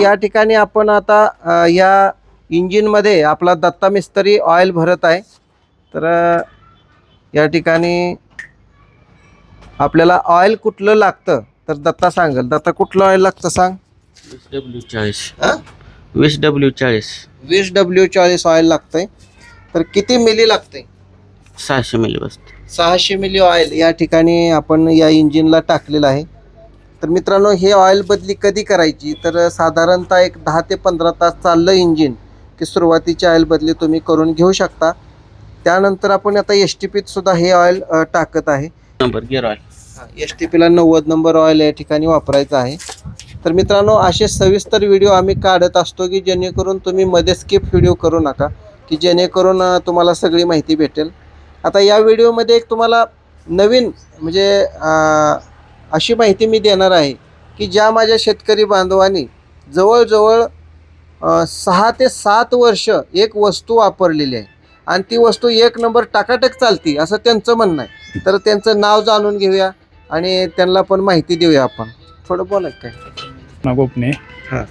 या ठिकाणी आपण आता अ, या इंजिनमध्ये आपला दत्ता मिस्त्री ऑइल भरत आहे. तर अ, या ठिकाणी आपल्याला ऑइल कुठलं लागतं? तर दत्ता सांगेल. दत्ता कुठलं ऑइल लागतं सांग? वीस डब्ल्यू चाळीस. हा? वीस डब्ल्यू चाळीस. वीस डब्ल्यू चाळीस ऑइल लागतंय. तर किती मिली लागतंय? सहाशे मिली बसते. सहाशे मिली ऑइल या ठिकाणी आपण या इंजिनला टाकलेलं आहे. तर मित्रांनो हे ऑइल बदली कधी करायची? तर साधारणतः एक दहा ते पंधरा तास चाललं इंजिन की सुरुवातीची ऑइल बदली तुम्ही करून घेऊ शकता. त्यानंतर आपण आता एस टी पीत सुद्धा हे ऑइल टाकत आहे. Number gear oil S T पीला नव्वद नंबर ऑइल या ठिकाणी वापरायचं आहे. तर मित्रांनो असे सविस्तर व्हिडिओ आम्ही काढत असतो की जेणेकरून तुम्ही मध्ये स्किप व्हिडिओ करू नका की जेणेकरून तुम्हाला सगळी माहिती भेटेल. आता या व्हिडिओमध्ये एक तुम्हाला नवीन म्हणजे अशी माहिती मी देणार आहे की ज्या माझ्या शेतकरी बांधवांनी जवळजवळ सहा ते सात वर्ष एक वस्तू वापरलेली आहे. आणि ती वस्तू एक नंबर टाकाटक चालती असं त्यांचं म्हणणं आहे. तर त्यांचं नाव जाणून घेऊया आणि त्यांना पण माहिती देऊया आपण. थोडं बोला काय? ना गोपने. हा.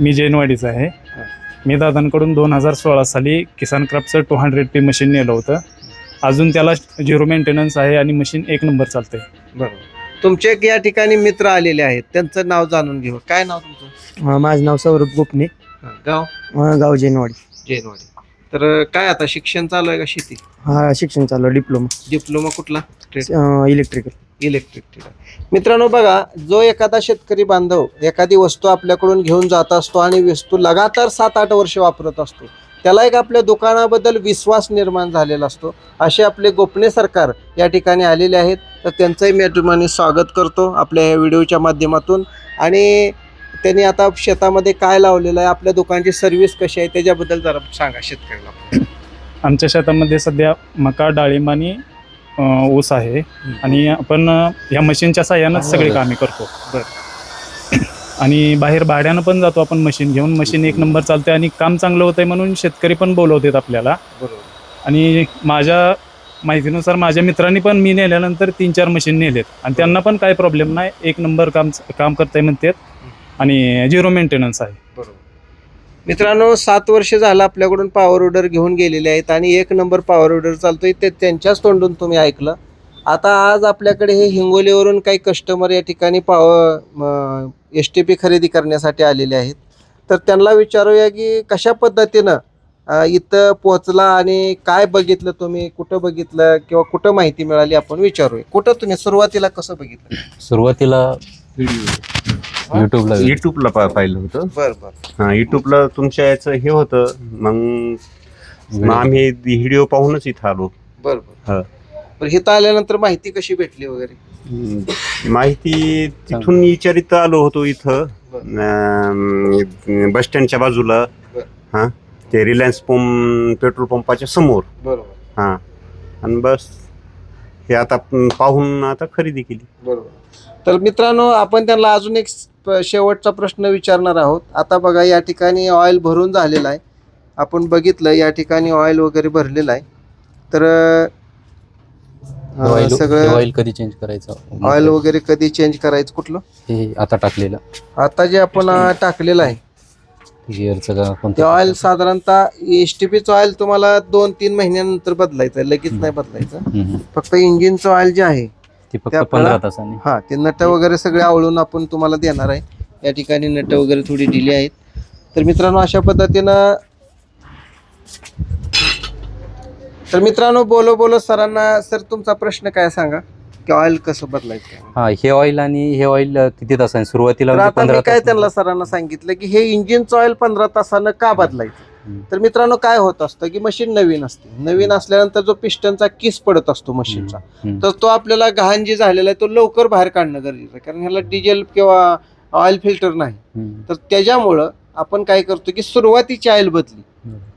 मी जैनवाडीचा आहे. हा. मी दादांकडून दोन हजार सोळा साली किसान क्राफ्टचं टू हंड्रेड पी मशीन नेलं होतं. अजून त्याला झिरो मेंटेनन्स आहे आणि मशीन एक नंबर चालतंय. बरोबर. तुमचे एक या ठिकाणी मित्र आलेले आहेत. त्यांचं नाव जाणून घेऊ. काय नाव तुमचं? अं, माझं नाव सौरभ गोपने. गाव? अं, गाव जैनवाडी. जैनवाडी. तर काय आता शिक्षण चालू आहे का शेती? हा शिक्षण चालू डिप्लोमा. डिप्लोमा कुठला? इलेक्ट्रिकल. इलेक्ट्रिक मित्रांनो बघा जो एखादा शेतकरी बांधव एखादी वस्तू आपल्याकडून घेऊन जात असतो आणि वस्तू लगातार सात आठ वर्ष वापरत असतो त्याला एक आपल्या दुकानाबद्दल विश्वास निर्माण झालेला असतो. असे आपले गोपने सरकार या ठिकाणी आलेले आहेत. तर त्यांचंही मी या ठिकाणी स्वागत करतो आपल्या या व्हिडिओच्या माध्यमातून. आणि त्यांनी आता शेतामध्ये काय लावलेलं आहे? आपल्या दुकानची सर्व्हिस कशी आहे? त्याच्याबद्दल जरा सांगा शेतकऱ्याला आमच्या शेतामध्ये सध्या मका डाळिंब आणि ऊस आहे. आणि आपण ह्या मशीनच्या साह्यानंच सगळे कामे करतो. आणि बाहेर भाड्यानं पण जातो आपण मशीन घेऊन. मशीन एक नंबर चालते आणि काम चांगलं होतंय म्हणून शेतकरी पण बोलवतात आपल्याला. बरोबर. आणि माझ्या माहितीनुसार माझ्या मित्रांनी पण मी नेल्यानंतर तीन चार मशीन नेलेत. आणि त्यांना पण काही प्रॉब्लेम नाही. एक नंबर काम काम करताय म्हणतात. आणि झिरो मेंटेनन्स आहे. बरोबर. मित्रांनो सात वर्ष झालं आपल्याकडून पॉवर ऑर्डर घेऊन गेलेले आहेत आणि एक नंबर पॉवर ऑर्डर चालतोय. ते त्यांच्याच तोंडून तुम्ही ऐकलं. आता आज आपल्याकडे हे हिंगोलीवरून काही कस्टमर या ठिकाणी पॉवर एस टी पी खरेदी करण्यासाठी आलेले आहेत. तर त्यांना विचारूया की कशा पद्धतीनं इथं पोहोचला आणि काय बघितलं तुम्ही कुठं बघितलं किंवा कुठं माहिती मिळाली आपण विचारूया. कुठं तुम्ही सुरुवातीला कसं बघितलं? सुरुवातीला युट्यूबला युट्यूबला पा- पाहिलं होतं. बरं बरं. हा युट्यूबला तुमच्या याचं हे होतं. मग आम्ही व्हिडिओ पाहूनच इथं आलो. बरं हा. बरं बरं इथं आल्यानंतर माहिती कशी भेटली वगैरे? हम्म. माहिती तिथून विचारित आलो होतो इथं. बस स्टँडच्या बाजूला. बरं. हा? ते रिलायन्स पंप पेट्रोल पंपाच्या समोर. बरोबर. हा. आणि बस हे आता पाहून आता खरेदी केली. बरोबर. तर मित्रांनो आपण त्यांना अजून एक प- शेवटचा प्रश्न विचारणार आहोत. आता बघा या ठिकाणी ऑइल भरून झालेलं आहे. आपण बघितलं या ठिकाणी ऑइल वगैरे भरलेलं आहे. तर अं, ऑइल सगळं ऑइल कधी चेंज करायचं? ऑइल वगैरे कधी चेंज करायचं? कुठलं? हे आता टाकलेलं. आता जे आपण टाकलेलं आहे. गिअरचं ऑइल साधारणतः एस टी पीचं ऑइल तुम्हाला दोन तीन महिन्यानंतर बदलायचं आहे. लगेच नाही बदलायचं. फक्त इंजिनचं ऑइल जे आहे तासाने. हा ते नट वगैरे सगळे आवळून आपण तुम्हाला देणार आहे. या ठिकाणी नट वगैरे थोडी दिली आहेत. तर मित्रांनो अशा पद्धतीनं तर मित्रांनो बोलो बोलो सरांना सर तुमचा प्रश्न काय सांगा की ऑइल कसं बदलायचं? हा हे ऑइल आणि हे ऑइल किती तासाने सुरुवातीला तर म्हणजे आता मी पंधरा काय तास त्यांना सरांना सांगितलं की हे इंजिनचं ऑइल पंधरा तासानं का बदलायचं. तर मित्रांनो काय होत असतं की मशीन नवीन असते नवीन असल्यानंतर जो पिस्टनचा किस पडत असतो मशीनचा हम्म. तर तो आपल्याला घाण जी झालेला आहे तो लवकर बाहेर काढणं गरजेचं आहे कारण ह्याला डिझेल किंवा ऑइल फिल्टर नाही हम्म. तर त्याच्यामुळं आपण काय करतो की सुरुवातीची ऑइल बदली.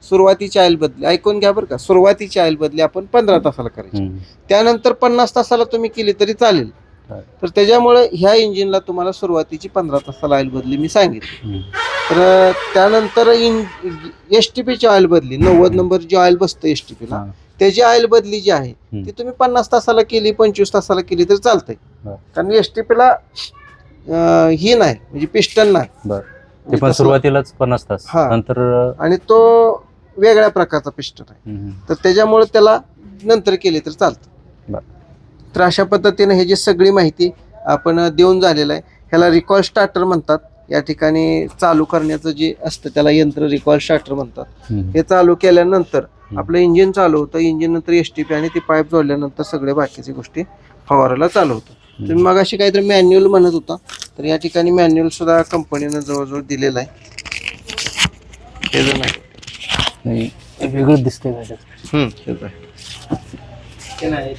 सुरुवातीची ऑइल बदली ऐकून घ्या बरं का सुरुवातीची ऑइल बदली आपण पंधरा तासाला करायची. त्यानंतर पन्नास तासाला तुम्ही केली तरी चालेल. तर त्याच्यामुळे ह्या इंजिनला तुम्हाला सुरुवातीची पंधरा तासाला ऑइल बदली मी सांगितली. तर त्यानंतर इन एस टी पीची ऑइल बदली नव्वद नंबर जी ऑइल बसतं एस टी पीला. त्याची ऑइल बदली जी आहे. ती तुम्ही पन्नास तासाला केली पंचवीस तासाला केली तर चालतंय. कारण एस टी पीला ही नाही म्हणजे पिस्टन नाही तसं- सुरुवातीलाच पन्नास तास. नंतर आणि तो वेगळ्या प्रकारचा पिस्टन आहे तर त्याच्यामुळे त्याला नंतर केली तर चालतं. तर अशा पद्धतीने ह्याची सगळी माहिती आपण देऊन झालेलं आहे ह्याला रिकॉल स्टार्टर म्हणतात. या ठिकाणी चालू करण्याचं जे असतं त्याला यंत्र रिकॉल स्टार्टर म्हणतात. हे चालू केल्यानंतर आपलं इंजिन चालू होतं. इंजिन नंतर एस टी पी आणि ती पाईप जोडल्यानंतर सगळ्या बाकीच्या गोष्टी फवारायला चालू होतं. तुम्ही मग अशी काहीतरी मॅन्युअल म्हणत होता. तर या ठिकाणी मॅन्युअल सुद्धा कंपनीनं जवळजवळ दिलेलं आहे. हे जर नाही. नाही, वेगळं दिसतंय हम्म, नाही,